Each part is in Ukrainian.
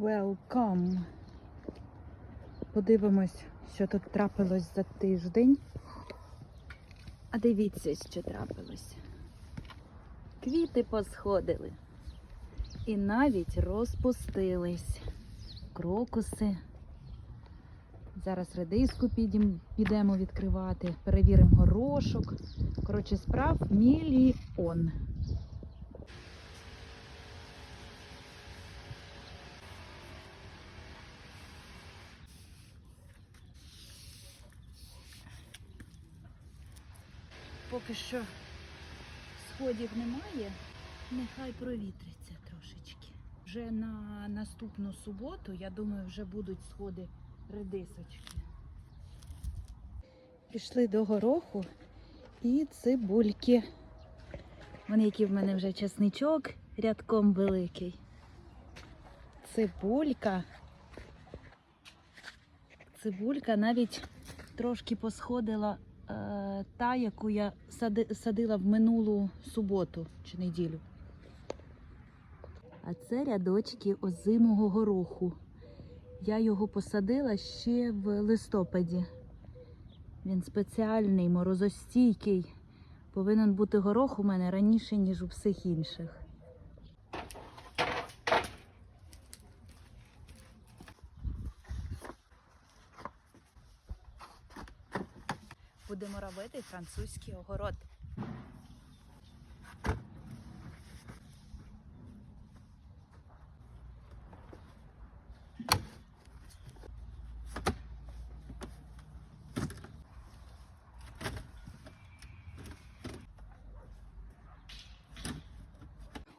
Welcome. Подивимось, що тут трапилось за тиждень. А дивіться, що трапилось. Квіти посходили. І навіть розпустились. Крокуси. Зараз редиску підемо відкривати, перевіримо горошок. Коротше, справ мільйон. Поки що сходів немає, нехай провітриться трошечки. Вже на наступну суботу, я думаю, вже будуть сходи редисочки. Пішли до гороху і цибульки. Вони, які в мене вже чесничок рядком великий. Цибулька. Цибулька навіть трошки посходила та, яку я садила в минулу суботу чи неділю. А це рядочки озимого гороху. Я його посадила ще в листопаді. Він спеціальний, морозостійкий. Повинен бути горох у мене раніше, ніж у всіх інших. Будемо робити французький огород.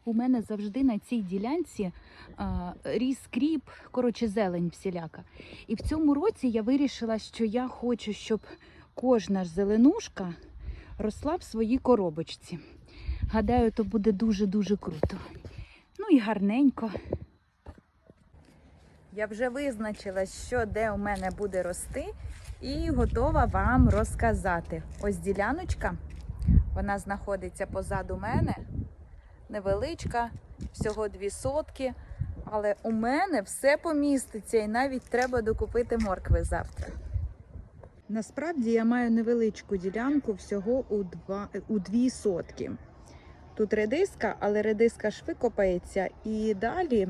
У мене завжди на цій ділянці а, ріс кріп, коротше, зелень всіляка. І в цьому році я вирішила, що я хочу, щоб кожна зеленушка росла в своїй коробочці. Гадаю, то буде дуже-дуже круто. Ну і гарненько. Я вже визначила, що де у мене буде рости, і готова вам розказати. Ось діляночка, вона знаходиться позаду мене невеличка, всього дві сотки. Але у мене все поміститься і навіть треба докупити моркви завтра. Насправді я маю невеличку ділянку всього у, два, у дві сотки. Тут редиска, але редиска ж викопається. І далі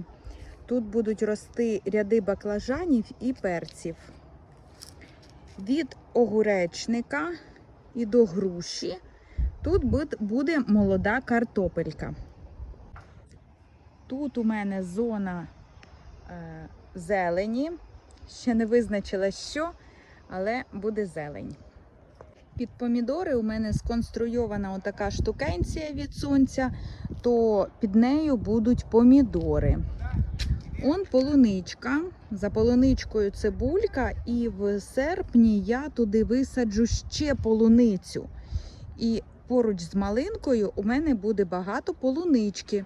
тут будуть рости ряди баклажанів і перців. Від огуречника і до груші тут буде молода картопелька. Тут у мене зона е, зелені. Ще не визначила що, але буде зелень. Під помідори у мене сконструйована отака штукенція від сонця, то під нею будуть помідори. Он полуничка. За полуничкою цибулька, і в серпні я туди висаджу ще полуницю. І поруч з малинкою у мене буде багато полунички.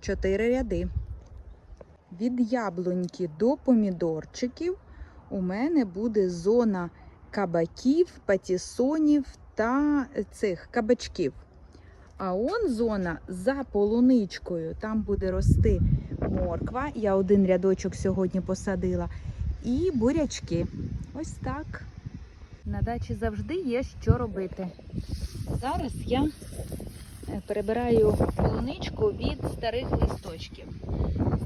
Чотири ряди. Від яблуньки до помідорчиків у мене буде зона кабаків, патісонів та цих кабачків. А он зона за полуничкою. Там буде рости морква. Я один рядочок сьогодні посадила. І бурячки. Ось так. На дачі завжди є що робити. Зараз я е, перебираю полуничку від старих листочків.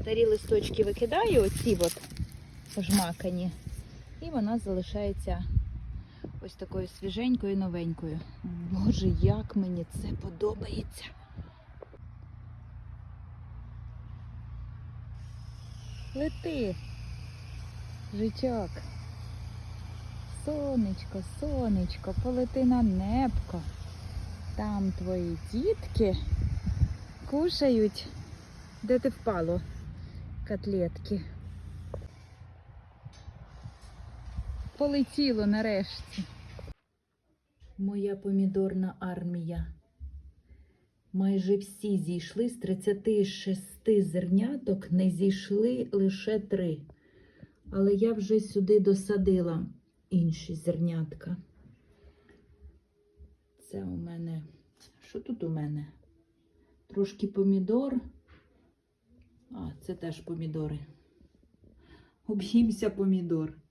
Старі листочки викидаю, оці от пожмакані, і вона залишається ось такою свіженькою, новенькою. Боже, як мені це подобається. Лети, жичок. Сонечко, сонечко, полети на небко. Там твої дітки кушають. Де ти впало? Котлетки. Полетіло нарешті. Моя помідорна армія. Майже всі зійшли з 36 зерняток, не зійшли лише три. Але я вже сюди досадила інші зернятка. Це у мене. Що тут у мене? Трошки помідор. А, це теж помідори. Об'їмся помідор.